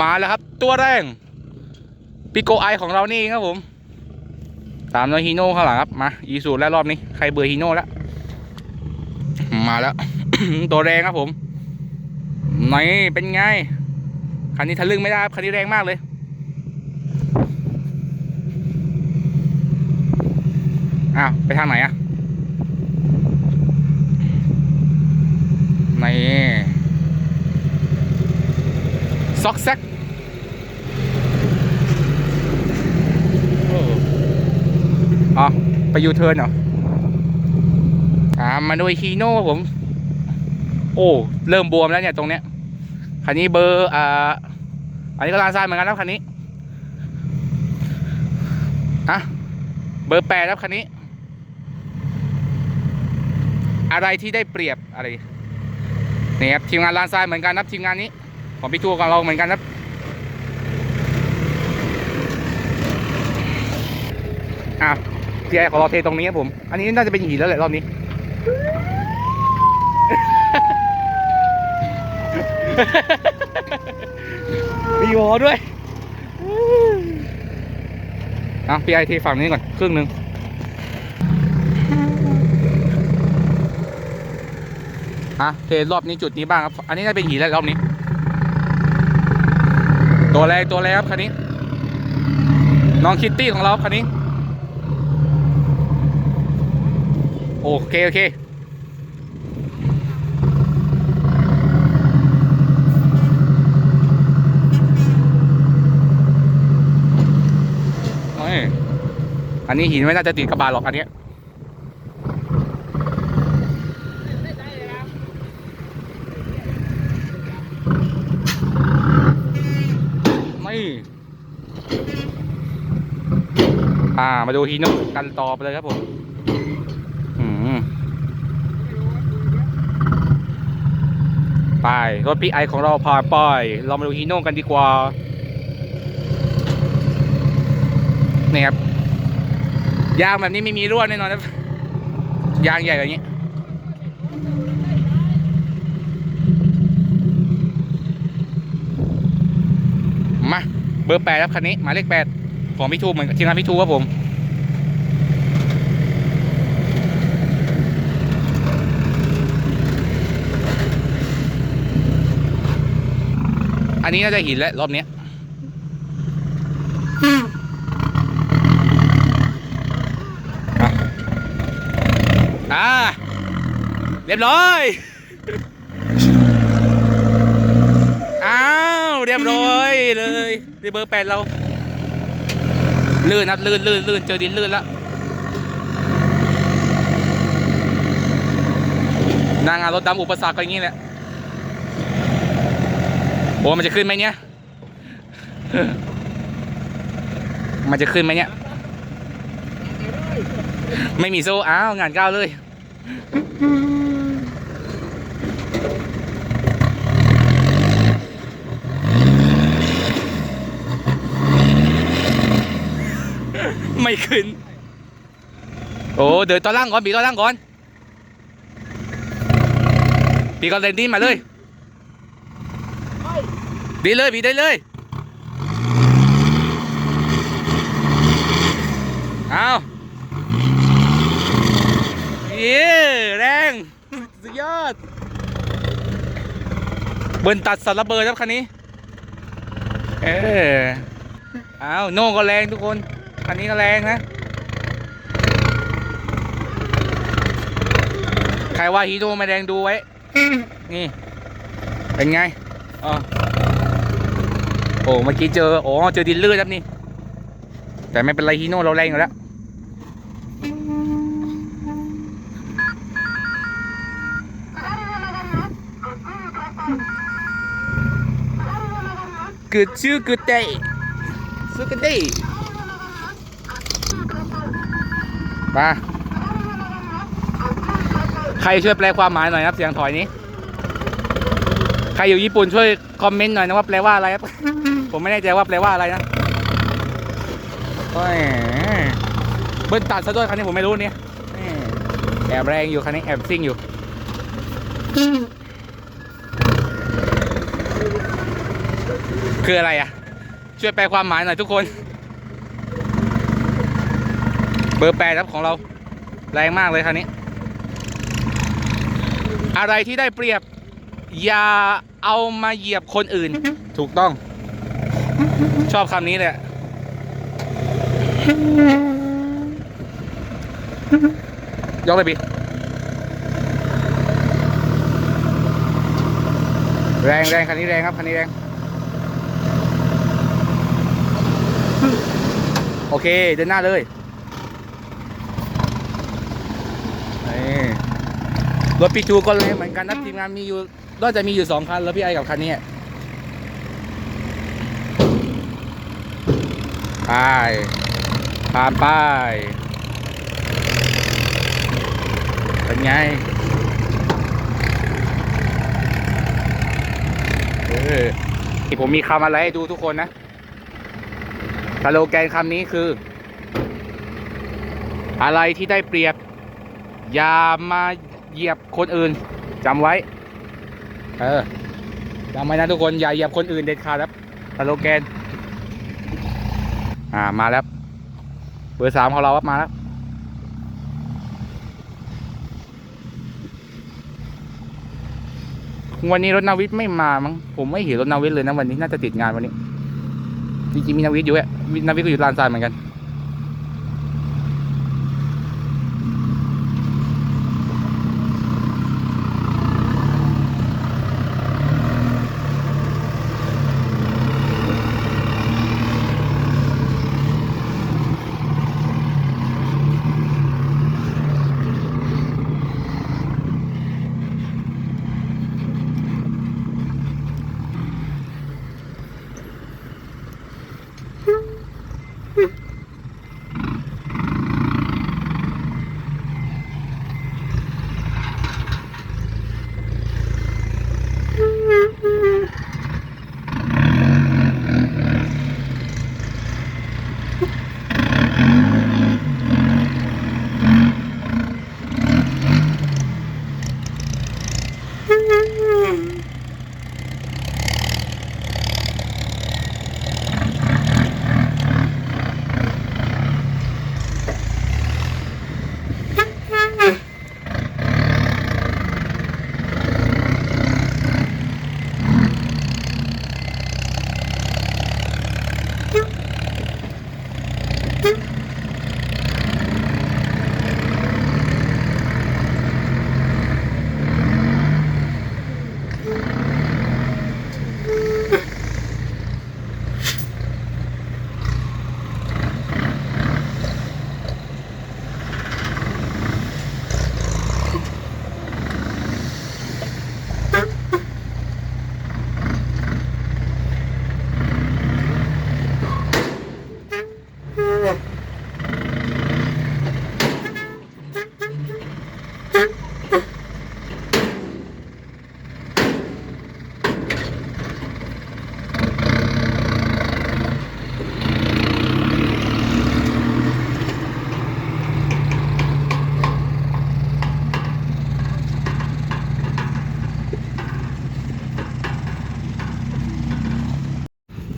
มาแล้วครับ ตัวแรงปิโกไอของเรานี่ครับผม ตามด้วยฮีโน่ข้างหลังครับ มาอีสูแล้วรอบนี้ ใครเบื่อฮีโน่แล้ว มาแล้ว ตัวแรงครับผมนี่เป็นไง คันนี้ทะลึ่งไม่ได้ครับคันนี้แรงมากเลยอ้าวไปทางไหนอะนี่ ซอกแซกเอออ๋อไปยูเทิร์นเหรออ่ามาดูฮีโน่ครับผม โอ้ เริ่มบวมแล้วเนี่ยตรงเนี้ย คันนี้เบอร์ อ่า อันนี้ก็ลานซ้ายเหมือนกันนะคันนี้อะเบอร์แปดครับคันนี้ อะไรที่ได้เปรียบอะไรนี่ครับทีมงานลานทรายเหมือนกันครับทีมงานนี้ ของพี่ทัวร์ของเราเหมือนกันครับอะพี่ไอของเราเทตรงนี้ครับผม อันนี้น่าจะเป็นหินแล้วแหละรอบนี้มีวอด้วยอะพี่ไอเทฝั่งนี้ก่อนครึ่งหนึ่งอะเทรอบนี้จุดนี้บ้างครับ อันนี้น่าเป็นหินแล้วรอบนี้ ตัวแรงตัวแรงครับคันนี้ น้องคิตตี้ของเราคันนี้ โอเค โอเคโอ้ยอันนี้หินไม่น่าจะติดกระบะหรอกอันเนี้ย ไม่ อ่า มาดูฮีโน่กันต่อไปเลยครับผมไปรถพีไอของเราผ่านไปเรามาดูฮีโน่กันดีกว่า นี่ครับ ยางแบบนี้ไม่มีรั่วแน่นอนครับ ยางใหญ่แบบนี้มาเบอร์แปดครับคันนี้หมายเลขแปด ของพี่ทูเหมือนกับทีมงานพี่ทูครับผมอันนี้น่าจะหินแล้วรอบเนี้ยอะอ่าเรียบร้อย อ้าว เรียบร้อยเลยนี่เบอร์แปดเรา ลื่นครับลื่นลื่นลื่นเจอดินลื่นแล้วนางานรถดำอุปสรรคก็อย่างนี้แหละโอ้มันจะขึ้นไหมเนี่ยมันจะขึ้นไหมเนี่ย ไม่มีโซ่อ้าวงานก้าวเลย ไม่ขึ้น โอ้เดินตอนล่างก่อนบีตอนล่างก่อนบีก่อนเลนดิ้มาเลยบีเลยบีได้เลยเอาเย้แรงสุดยอดเบิร์นตัดสัตว์ระเบิดครับคันนี้ เออเอาโน่ก็แรงทุกคน คันนี้ก็แรงนะ ใครว่าฮีโร่ไม่แรงดูไว้ นี่ เป็นไงอ๋อโอ้เมื่อกี้เจอ โอ้เจอดินลื่นครับนี่ แต่ไม่เป็นไรฮีโน่เราแรงอยู่แล้ว Good to good day so good day มาใครช่วยแปลความหมายหน่อยครับ เสียงถอยนี้ ใครอยู่ญี่ปุ่นช่วยคอมเมนต์หน่อยนะว่าแปลว่าอะไรครับ ผมไม่แน่ใจว่าแปลว่าอะไรนะโอ้ยเบิ้ลตัดซะด้วยคันนี้ผมไม่รู้เนี่ยแอบแรงอยู่คันนี้แอบซิ่งอยู่เคืออะไรอะ ช่วยแปลความหมายหน่อยทุกคนเบอร์แปดครับของเรา แรงมากเลยคันนี้ อะไรที่ได้เปรียบ อย่าเอามาเหยียบคนอื่น ถูกต้อง ชอบคำนี้เลยยกเลยพี่แรงแรงคันนี้แรงครับคันนี้แรง โอเค เดินหน้าเลยนี่ รถปีจูก็เลยเหมือนกันนะทีมงานมีอยู่ก็จะมีอยู่สองคันแล้วพี่ไอกับคันนี้ไปผ่านไปเป็นไงเออนี่ผมมีคำอะไรให้ดูทุกคนนะสโลแกนคำนี้คือ อะไรที่ได้เปรียบ อย่ามา เหยียบคนอื่นจำไว้ เออจำไว้นะทุกคนอย่าเหยียบคนอื่นเด็ดขาดครับสโลแกน อ่ามาแล้วเบอร์สามของเราครับมาแล้ววันนี้รถนาวิทไม่มามั้งผมไม่เห็นรถนาวิทเลยนะวันนี้น่าจะติดงานวันนี้จริงๆมีนาวิทอยู่อะนาวิทก็อยู่ลานทรายเหมือนกัน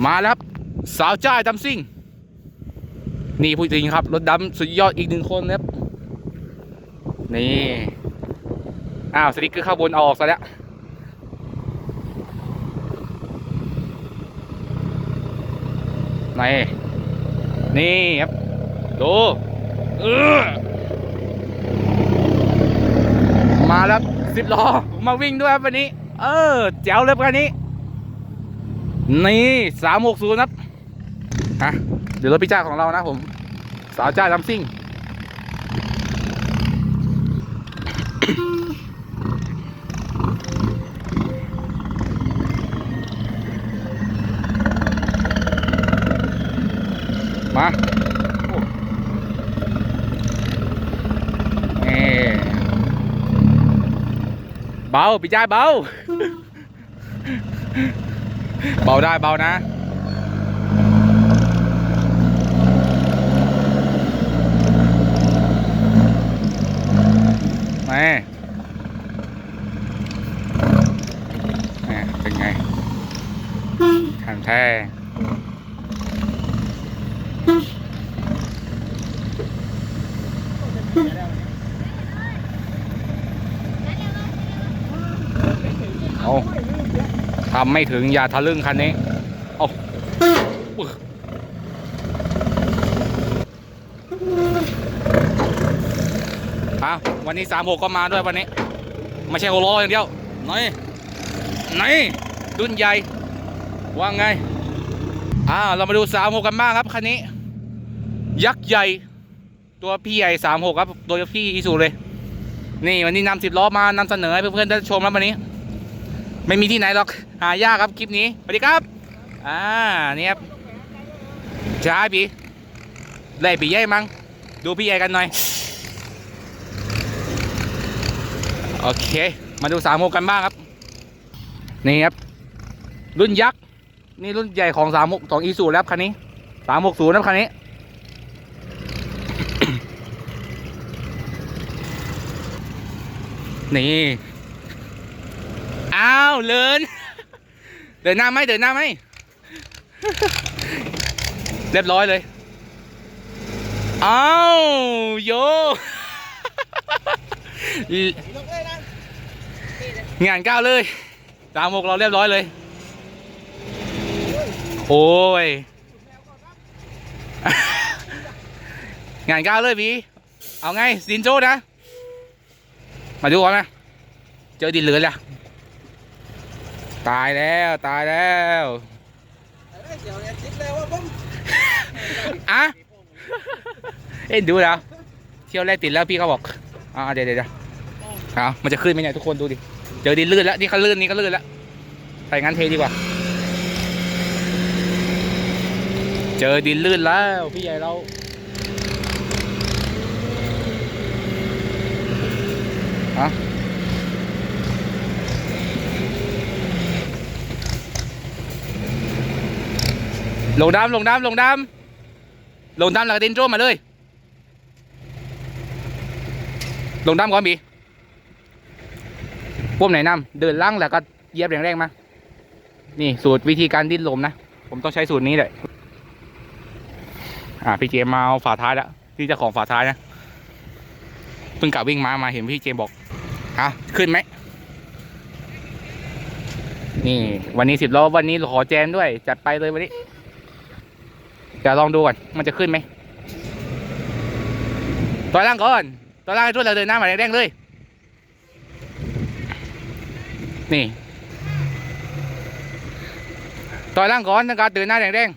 มาแล้วครับ สาวจ้ายดำซิ่ง นี่พูดจริงครับ รถดำสุดยอดอีกหนึ่งคนนะครับ นี่ อ้าวสติ๊กเกอร์ข้างบนเอาออกซะแล้วนี่นี่ครับ ดูมาแล้วสิบล้อมาวิ่งด้วยครับวันนี้ เออแจ๋วเลยคันนี้ นี่สามหกศูนย์ครับอะเดี๋ยวรถพี่จ้าของเรานะผม สาวจ้าลำซิ่ง มาโอ้นี่เบาพี่จ้าเบา เบาได้เบานะแม่แม่เป็นไงคันงแท้เอา ทำไม่ถึงอย่าทะลึ่งคันนี้เอาปึ๊กอะวันนี้สามหกก็มาด้วยวันนี้ไม่ใช่โฮโลอย่างเดียวไหนี่นี่รุ่นใหญ่ว่าไงอ่าเรามาดูสามหกกันบ้างครับคันนี้ ยักษ์ใหญ่ ตัวพี่ใหญ่สามหกครับ ตัวพี่อีสูเลย นี่วันนี้นำสิบล้อมานำเสนอให้เพื่อนๆได้ชมแล้ววันนี้ ไม่มีที่ไหนหรอก หายากครับคลิปนี้สวัสดีครับอ่านี่ครับใช่พี่ไล่ปีใหญ่มั้งดูพี่ใหญ่กันหน่อยโอเค มาดูสามหกกันบ้างครับนี่ครับรุ่นยักษ์นี่รุ่นใหญ่ของสามหกของอีซูแล้วคันนี้สามหกศูนย์นะคันนี้นี่อ้าวเลิน เดินหน้าไหมเดินหน้าไหมเรียบร้อยเลยอ้าวโยงานก้าวเลยตามหกเราเรียบร้อยเลย โอ้ย งานก้าวเลยพี่เอาไงสินโจนะ มาดูก่อนนะ เจอดินเหลือและ ตายแล้วตายแล้วเดี๋ยวเนี่ยคิดเลยว่าผมอะเอ็นดูแล้วเที่ยวแรกติดแล้วพี่เขาบอกอ่าเดี๋ยวเดี๋ยวเดี๋ยวเอามันจะขึ้นไหมเนี่ยทุกคนดูดิเจอดินลื่นแล้วนี่ก็ลื่นนี่ก็ลื่นแล้วไปงั้นเทดีกว่า เจอดินลื่นแล้วพี่ใหญ่เราฮะ ลงดำลงดำลงดำลงดำหลังดินโจมมาเลย ลงดำก่อนบีพวกไหนนำเดินล่างแล้วก็เยียบแรงๆมา นี่สูตรวิธีการดิ้นลมนะ ผมต้องใช้สูตรนี้เลยอ่าพี่เจมมาเอาฝาท้ายแล้วที่เจ้าของฝาท้ายนะเพิ่งกลับวิ่งมามาเห็นพี่เจมบอกอะขึ้นไหมนี่ วันนี้สิบล้อวันนี้ขอแจมด้วย จัดไปเลยวันนี้ เดี๋ยวลองดูก่อนมันจะขึ้นไหมตัวล่างก่อน ตัวล่างให้ทุกเราเดินหน้ามาแดงๆเลย นี่ตัวล่างก่อนต้องการเดินหน้าแดง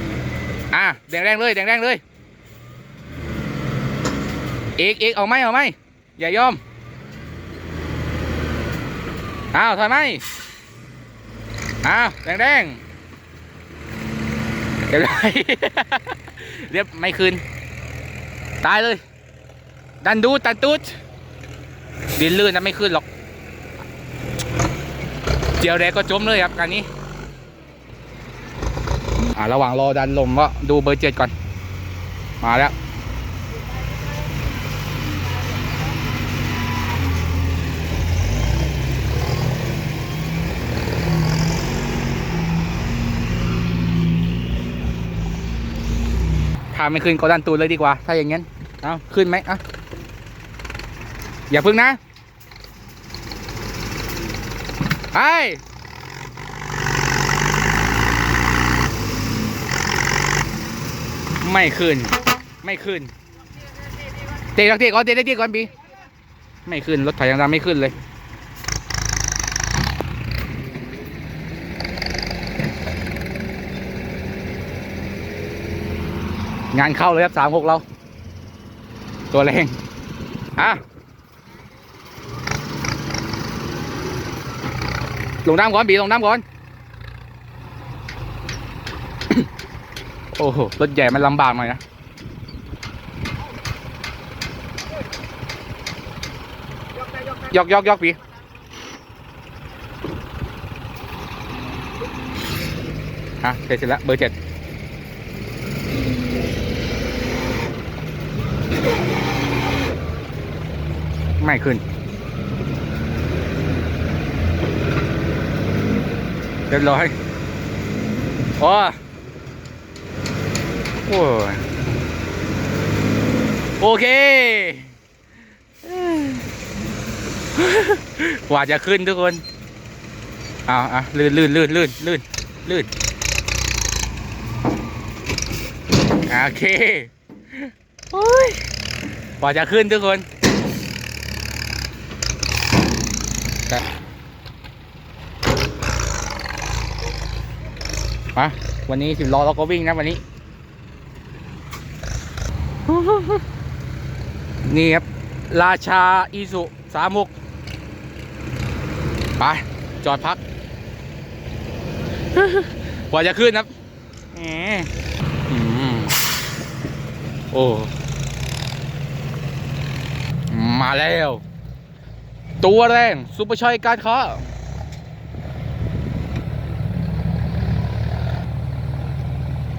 ๆอะแดงๆเลยแดงๆเลยอีกอีกเอาไหมเอาไหมอย่ายอมอ้าวถอยไหมอ้าวแดงแดงๆ เรียบร้อยเรียบไม่คืน ตายเลย ดันดูดดันตูดดินลื่นนะไม่ขึ้นหรอก เจียวแดงก็จมเลยครับการนี้ อ่าระหว่างรอดันลมก็ดูเบอร์เจ็ดก่อน มาแล้ว ถ้าไม่ขึ้นก็ดันตูนเลยดีกว่า ถ้าอย่างงั้นเอาขึ้นไหมเอาอย่าพึ่งนะไปไม่ขึ้น ไม่ขึ้น เตะก่อนเตะก่อนเตะได้เตะก่อนบีไม่ขึ้น รถไถยังดำไม่ขึ้นเลย งานเข้าเลยครับสามหกเรา ตัวแรงอะลงน้ำก่อนบีลงน้ำก่อน โอ้โห รถใหญ่มันลำบากหน่อยนะยกยกยกบีฮะเสร็จแล้วเบอร์เจ็ด ไม่ขึ้นแรียบร้อยโอ้โอ้ยโอเคกว่าจะขึ้นทุกคน เอาเอะลื่นลื่นลื่นลื่นลื่นลื่นโอเคโอ้ยกว่าจะขึ้นทุกคน แต่มาวันนี้สิบล้อเราก็วิ่งนะวันนี้ นี่ครับ ราชาอีสุสามมุกไปจอดพักกว่าจะขึ้นครับแหมอืมโอ้ มาแล้ว ตัวแรงซุปเปอร์ชัยการค้า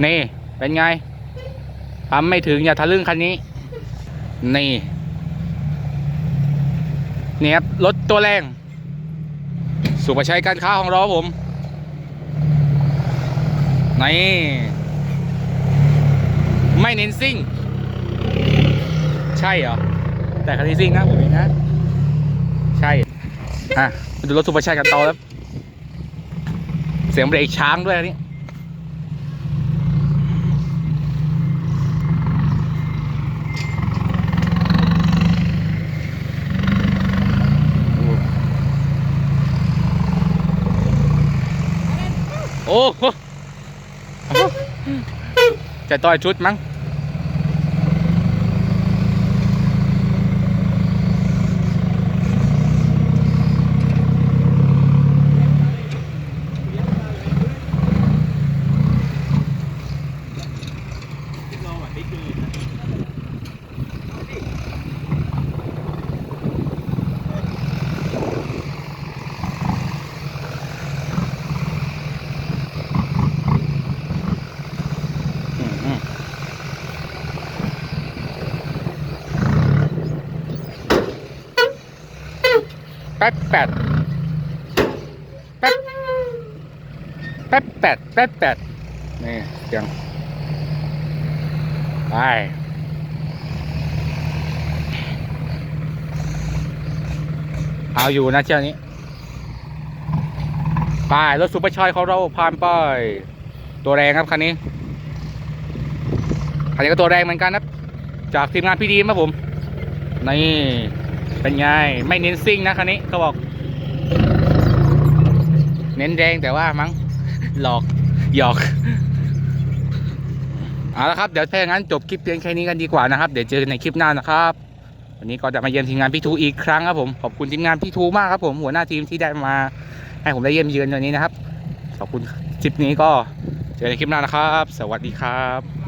นี่ เป็นไงทำไม่ถึงอย่าทะลึ่งคันนี้ นี่เนี่ยครับรถตัวแรง สุภาชัยการค้าของเราผม นี่ ไม่เน้นซิ่ง ใช่เหรอ แต่คันนี้ซิ่งนะผม อะมาดูรถสุภาชัยกันต่อแล้วเสียงเบรกช้างด้วยอันนี้โอ้โหจะต่อยชุดมั้ง ป๊บแปดแป๊บแป๊บแปดแป๊บแปดนี่เสียงไปเอาอยู่นะเที่ยวนี้ไปรถซุปเปอร์ชอยของเราผ่านไปตัวแรงครับคันนี้คันนี้ก็ตัวแรงเหมือนกันนะจากทีมงานพี่ดีมครับผมนี่ เป็นไง ไม่เน้นซิ่งนะคันนี้เขาบอก เน้นแรงแต่ว่ามั้งหลอกหยอกเอาละครับ เดี๋ยวถ้าอย่างนั้นจบคลิปเพียงแค่นี้กันดีกว่านะครับ เดี๋ยวเจอกันในคลิปหน้านะครับ วันนี้ก็จะมาเยี่ยมทีมงานพี่ทูอีกครั้งครับผม ขอบคุณทีมงานพี่ทูมากครับผม หัวหน้าทีมที่ได้มา ให้ผมได้เยี่ยมเยือนวันนี้นะครับ ขอบคุณคลิปนี้ก็เจอกันในคลิปหน้านะครับ สวัสดีครับ